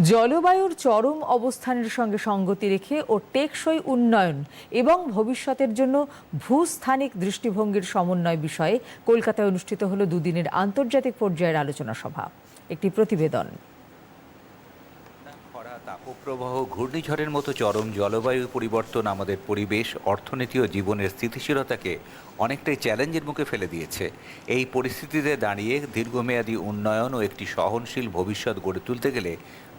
জলবায়ুর চরম অবস্থানের সঙ্গে সঙ্গতি রেখে ও টেকসই উন্নয়ন এবং ভবিষ্যতের জন্য ভূস্থানিক দৃষ্টিভঙ্গির সমন্বয় বিষয়ে কলকাতায় অনুষ্ঠিত হল দুদিনের আন্তর্জাতিক পর্যায়ের আলোচনা সভা। একটি প্রতিবেদন। তাপপ্রবাহ, ঘূর্ণিঝড়ের মতো চরম জলবায়ু পরিবর্তন আমাদের পরিবেশ, অর্থনীতি ও জীবনের স্থিতিশীলতাকে অনেকটাই চ্যালেঞ্জের মুখে ফেলে দিয়েছে। এই পরিস্থিতিতে দাঁড়িয়ে দীর্ঘমেয়াদী উন্নয়ন ও একটি সহনশীল ভবিষ্যৎ গড়ে তুলতে গেলে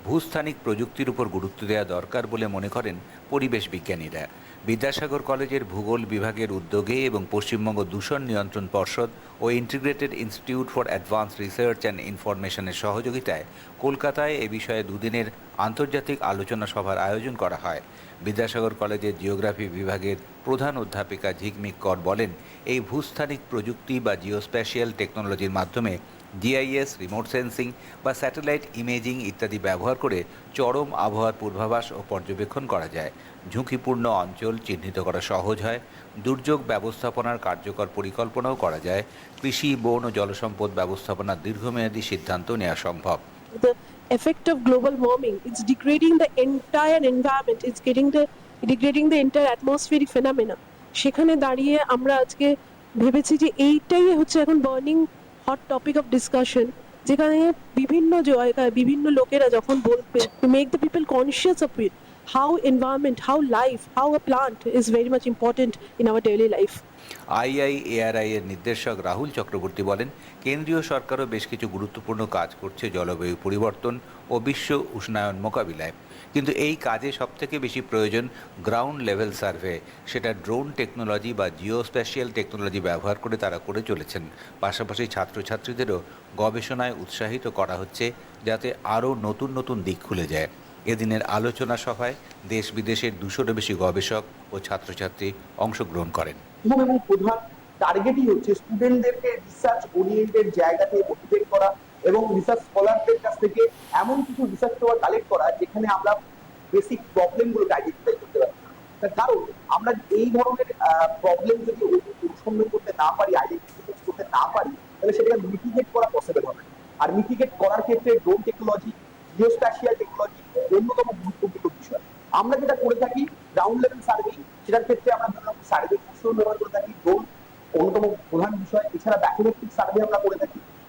ভূস্থানিক প্রযুক্তির উপর গুরুত্ব দেওয়া দরকার বলে মনে করেন পরিবেশ বিজ্ঞানীরা। বিদ্যাসাগর কলেজের ভূগোল বিভাগের উদ্যোগে এবং পশ্চিমবঙ্গ দূষণ নিয়ন্ত্রণ পর্ষদ ও integrated institute for advance research and ইনফরমেশনের সহযোগিতায় কলকাতায় এ বিষয়ে দুদিনের আন্তর্জাতিক আলোচনা সভার আয়োজন করা হয়। বিদ্যাসাগর কলেজের জিওগ্রাফি বিভাগের প্রধান অধ্যাপিকা ঝিকমিক কর বলেন, এই ভূস্থানিক প্রযুক্তি বা জিওস্প্যাশিয়াল টেকনোলজির মাধ্যমে জিআইএস রিমোট সেন্সিং বা স্যাটেলাইট ইমেজিং ইত্যাদি ব্যবহার করে চরম আবহাওয়ার পূর্বাভাস ও পর্যবেক্ষণ করা যায় ঝুঁকিপূর্ণ অঞ্চল চিহ্নিত করা সহজ হয় দুর্যোগ ব্যবস্থাপনার কার্যকর পরিকল্পনাও করা যায় কৃষি, বন ও জলসম্পদ ব্যবস্থাপনার দীর্ঘমেয়াদী সিদ্ধান্ত নেওয়া সম্ভব the effect of global warming. It's degrading the entire environment. It's getting the, degrading the entire atmospheric phenomena. সেখানে দাঁড়িয়ে আমরা আজকে ভেবেছি যে এইটাই হচ্ছে এখন burning hot topic of discussion যেখানে বিভিন্ন জায়গায় বিভিন্ন লোকেরা যখন বলবে to make the people conscious of it how environment how life how a plant is very much important in our daily life IIARI এর নির্দেশক রাহুল চক্রবর্তী বলেন, কেন্দ্রীয় সরকারও বেশ কিছু গুরুত্বপূর্ণ কাজ করছে জলবায়ু পরিবর্তন ও বিশ্ব উষ্ণায়ন মোকাবিলায়। কিন্তু এই কাজে সবথেকে বেশি প্রয়োজন গ্রাউন্ড লেভেল সার্ভে সেটা ড্রোন টেকনোলজি বা জিওস্প্যাশিয়াল টেকনোলজি ব্যবহার করে তারা করে চলেছেন। পাশাপাশি ছাত্রছাত্রীদেরও গবেষণায় উৎসাহিত করা হচ্ছে যাতে আরও নতুন নতুন দিক খুলে যায়। এদিনের আলোচনা সভায় দেশ বিদেশের দুশোরও বেশি গবেষক ও ছাত্রছাত্রী অংশগ্রহণ করেন এবং প্রধান টার্গেটই হচ্ছে স্টুডেন্টদেরকে রিসার্চ ওরিয়েন্টেড জায়গাতে মোটিভেট করা এবং রিসার্চ স্কলারদের কাছ থেকে এমন কিছু রিসার্চ পেপার কালেক্ট করা যেখানে আমরা বেসিক প্রবলেমগুলোকে আইডেন্টিফাই করতে পারি তার কারণ, আমরা এই ধরনের প্রবলেম যদি অনুসন্ধান করতে না পারি আইডেন্টিফাই করতে না পারি, তাহলে সেটা মিটিগেট করা পসিবল হবে। আর মিটিগেট করার ক্ষেত্রে ড্রোন টেকনোলজি আমরা যেটা করে থাকি গ্রাউন্ড লেভেল সার্ভে সেটার ক্ষেত্রে আমরা ধরলাম সার্ভে ব্যবহার করে থাকি। ড্রোন অন্যতম প্রধান বিষয়, এছাড়া ব্যাকোমেট্রিক সার্ভে আমরা করে থাকি।